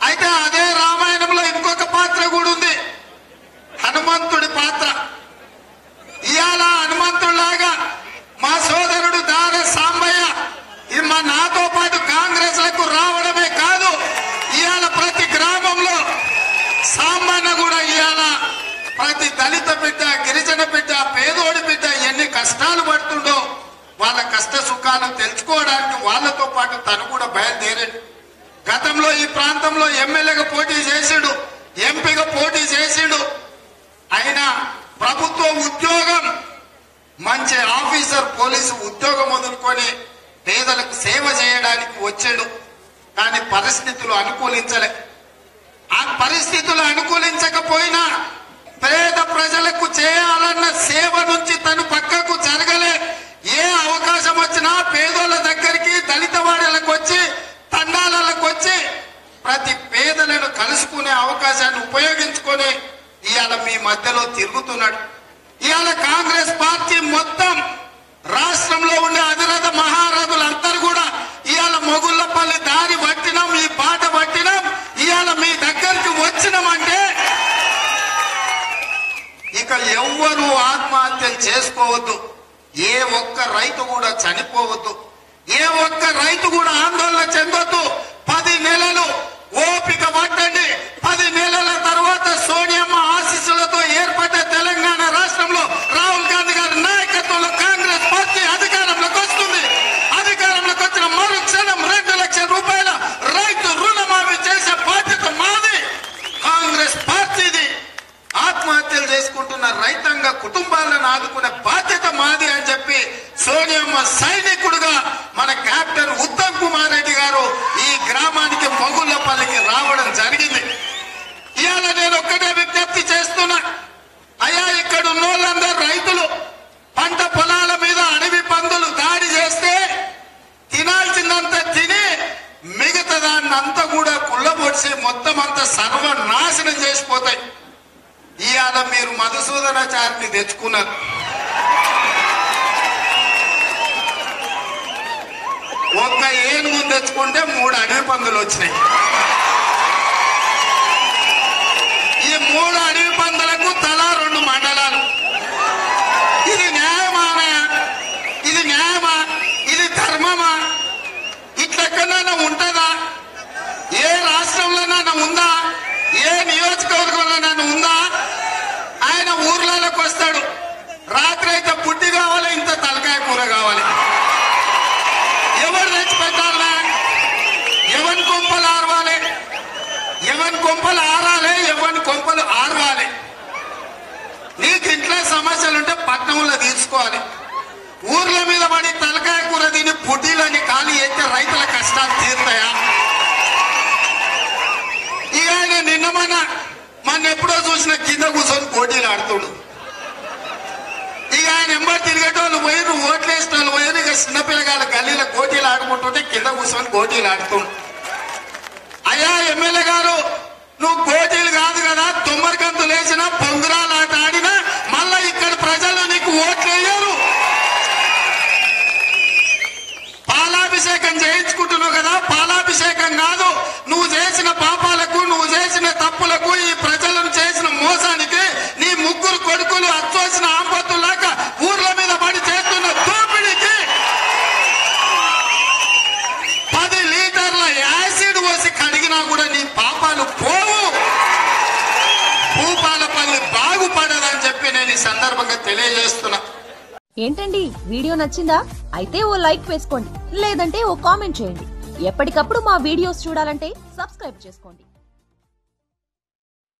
అయితే అదే రామాయణంలో ఇంకొక పాత్ర కూడా ఉంది. హనుమంతుడి పాత్ర. ఇవాళ హనుమంతుడిలాగా మా సోదరుడు దార సాంబయ్య ఇది మా నాతో పాటు కాంగ్రెస్లకు రావడమే కాదు ఇవాళ ప్రతి గ్రామంలో సాంబన్న కూడా ఇవాళ ప్రతి దళిత బిడ్డ గిరిజన బిడ్డ పేదోడి బిడ్డ కష్టాలు పడుతుండో వాళ్ళ కష్ట సుఖాలు తెలుసుకోవడానికి వాళ్ళతో పాటు తను కూడా బయలుదేరాడు. గతంలో ఈ ప్రాంతంలో ఎమ్మెల్యేగా పోటీ చేసాడు ఎంపీగా పోటీ చేసాడు అయినా ప్రభుత్వ ఉద్యోగం మంచి ఆఫీసర్ పోలీసు ఉద్యోగం వదులుకొని పేదలకు సేవ చేయడానికి వచ్చాడు. కానీ పరిస్థితులు అనుకూలించలే. ఆ పరిస్థితులు అనుకూలించకపోయినా పేద ప్రజలకు కలుసుకునే అవకాశాన్ని ఉపయోగించుకొని ఇవాళ మీ మధ్యలో తిరుగుతున్నాడు. ఇవాళ కాంగ్రెస్ పార్టీ మొత్తం రాష్ట్రంలో ఉండే అధిరథ మహారథులందరూ కూడా ఇవాళ మొగుళ్ళపల్లి దారి పట్టినాం ఈ పాట పట్టినాం ఇవాళ మీ దగ్గరికి వచ్చినామంటే ఇక ఎవ్వరు ఆత్మహత్యలు చేసుకోవద్దు. ఏ ఒక్క రైతు కూడా చనిపోవద్దు. ఏ ఒక్క రైతు కూడా ఆందోళన చెందొద్దు. పది నెలలు ఓపిక పట్టండి. పది నెలల తర్వాత సోనియమ్మ ఆశీస్సులతో ఏర్పడ్డ తెలంగాణ రాష్ట్రంలో రాహుల్ గాంధీ గారి నాయకత్వంలో కాంగ్రెస్ పార్టీ అధికారంలోకి వస్తుంది. అధికారంలోకి వచ్చిన మరుక్షణం రెండు లక్షల రూపాయల రైతు రుణమాఫీ చేసే బాధ్యత మాది. కాంగ్రెస్ పార్టీది. ఆత్మహత్యలు చేసుకుంటున్న రైతాంగ కుటుంబాలను ఆదుకునే బాధ్యత మాది అని చెప్పి సోనియమ్మ సైనికుడుగా మన క్యాప్టెన్ ఉత్త అంతా కూడా కుళ్ళబొడిసి మొత్తం అంతా సర్వనాశనం చేసిపోతాయి. ఇవాళ మీరు మధుసూదనాచారిని తెచ్చుకున్నారు. ఒక్క ఏనుగు తెచ్చుకుంటే మూడు అడవి పందులు వచ్చినాయి ఈ మూడు అడవి పందులకు తలా రెండు మండలాలు ఇది న్యాయమానా ఇది న్యాయమా ఇది ధర్మమా ఇట్లెక్కడైనా ఉంటుందా ఏ రాష్ట్రంలోనైనా ఉందా ఏ నియోజకవర్గంలోనైనా ఉందా ఆయన ఊర్లలోకి వస్తాడు రాత్రి అయితే పుట్టి కావాలి ఇంత తలకాయ కూర కావాలి ఎవరు తెచ్చి పెట్టాలా ఎవరి కొంపలు ఆరవాలి ఎవరి కొంపలు ఆరాలి ఎవరిని కొంపలు ఆరవాలి నీకు ఇంట్లో సమస్యలుంటే పట్టణంలో తీసుకోవాలి. ఊర్ల మీద పడి తలకాయ కూర తిని పుట్టిలోని ఖాళీ అయితే రైతుల కష్టాలు తీరుతాయా? ఇక ఆయన నిన్న మన మన ఎప్పుడో చూసిన కింద కూర్చొని పోటీలు ఆడుతుడు. ఇక ఆయన ఎంబర్ తిరిగేటోళ్ళు పోయిన ఓట్లు వేసిన వాళ్ళు పోయిన ఇక చిన్నపిల్లగాళ్ళ గల్లీలో పోటీలు ఆడుకుంటుంటే కింద కూర్చొని పోటీలు ఆడుతుండు. అయ్యా ఎమ్మెల్యే గారు నువ్వు పోటీలు కాదు కదా తొమ్మరికంతు లేచిన పొంగురాలు ఆట ఆడినా మళ్ళా ఇక్కడ ప్రజలు నీకు ఓట్లు వేయరు పాలాభిషేకం చేయించుకుంటున్నావు కదా పాలాభిషేకం కాదు నువ్వు చేసిన పాపాలకు నువ్వు చేసిన తప్పులకు ఈ ప్రజలను చేసిన మోసానికి నీ ముగ్గురు కొడుకులు అచ్చోసిన ఆంపత్తులాగా ఊర్ల మీద పడి చేస్తున్న దోపిడీకి పది లీటర్ల యాసిడ్ పోసి కడిగినా కూడా నీ పాపాలు పోవు భూపాలపల్లి బాగుపడదని చెప్పి నేను ఈ సందర్భంగా తెలియజేస్తున్నా. ఏంటండి? వీడియో నచ్చిందా? అయితే ఓ లైక్ వేసుకోండి. లేదంటే ఓ కామెంట్ చేయండి. ఎప్పటికప్పుడు మా వీడియోస్ చూడాలంటే సబ్స్క్రైబ్ చేసుకోండి.